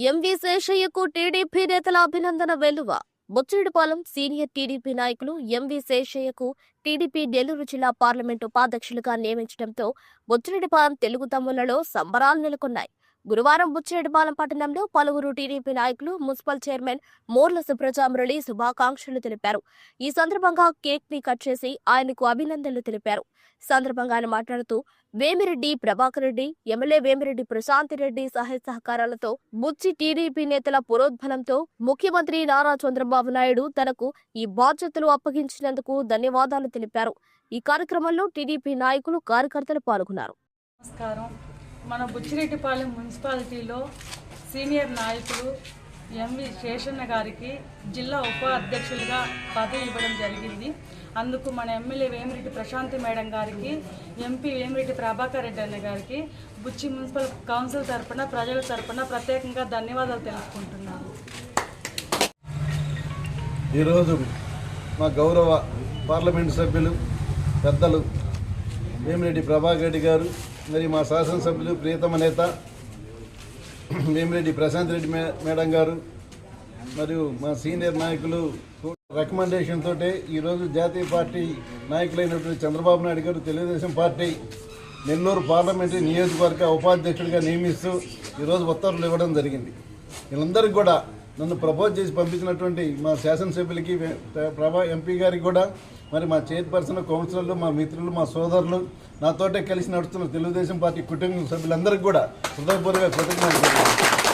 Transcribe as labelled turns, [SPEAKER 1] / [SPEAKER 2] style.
[SPEAKER 1] MV శేషయ్యకు TDP నేతల అభినందన వెలువ బొచ్చిడిపాలెం సీనియర్ టీడీపీ నాయకులు ఎంవి శేషయ్యకు టీడీపీ నెల్లూరు జిల్లా పార్లమెంటు ఉపాధ్యక్షులుగా నియమించడంతో బొచ్చిరెడ్డిపాలెం తెలుగు తమ్ములలో సంబరాలు నెలకొన్నాయి. గురువారం బుచ్చిరెడ్డిపాలెం పట్టణంలో పలువురు టీడీపీ నాయకులు మున్సిపల్ చైర్మన్ మోర్ల సుబ్రజామురళి శుభాకాంక్షలు తెలిపారు. ఈ సందర్భంగా కేక్ని కట్ చేసి ఆయనకు అభినందనలు తెలిపారు. సందర్భంగా ఆయన మాట్లాడుతూ వేమిరెడ్డి ప్రభాకర్ రెడ్డి ఎమ్మెల్యే వేమిరెడ్డి ప్రశాంత్ రెడ్డి సహాయ సహకారాలతో బుచ్చి టీడీపీ నేతల పురోద్బలంతో ముఖ్యమంత్రి నారా చంద్రబాబు నాయుడు తనకు ఈ బాధ్యతలు అప్పగించినందుకు ధన్యవాదాలు తెలిపారు. ఈ కార్యక్రమంలో టీడీపీ నాయకులు కార్యకర్తలు పాల్గొన్నారు.
[SPEAKER 2] నమస్కారం. మన బుచ్చిరెడ్డిపాలెం మున్సిపాలిటీలో సీనియర్ నాయకులు ఎంవి శేషన్న గారికి జిల్లా ఉప అధ్యక్షులుగా పదవి ఇవ్వడం జరిగింది. అందుకు మన ఎమ్మెల్యే వేమిరెడ్డి ప్రశాంతి మేడం గారికి ఎంపీ వేమిరెడ్డి ప్రభాకర్ రెడ్డి అన్న గారికి బుచ్చి మున్సిపల్ కౌన్సిల్ తరపున ప్రజల తరపున ప్రత్యేకంగా ధన్యవాదాలు తెలుసుకుంటున్నాను
[SPEAKER 3] ఈరోజు మా గౌరవ పార్లమెంటు సభ్యులు పెద్దలు వేమిరెడ్డి ప్రభాకర్ రెడ్డి గారు మరి మా శాసనసభ్యులు ప్రియతమ నేత వేమిరెడ్డి ప్రశాంత్ రెడ్డి మే- మేడం గారు మరియు మా సీనియర్ నాయకులు రికమెండేషన్ తోటే ఈరోజు జాతీయ పార్టీ నాయకులైనటువంటి చంద్రబాబు నాయుడు గారు తెలుగుదేశం పార్టీ నెల్లూరు పార్లమెంటరీ నియోజకవర్గ ఉపాధ్యక్షుడిగా నియమిస్తూ ఈరోజు ఉత్తర్వులు ఇవ్వడం జరిగింది. వీళ్ళందరికీ కూడా నన్ను ప్రపోజ్ చేసి పంపించినటువంటి మా శాసనసభ్యులకి ప్రభా ఎంపీ గారికి కూడా మరి మా చైర్పర్సన్ కౌన్సిలర్లు మా మిత్రులు మా సోదరులు నాతోటే కలిసి నడుస్తున్న తెలుగుదేశం పార్టీ కుటుంబ సభ్యులందరికీ కూడా హృదయపూర్వక కృతజ్ఞతలు.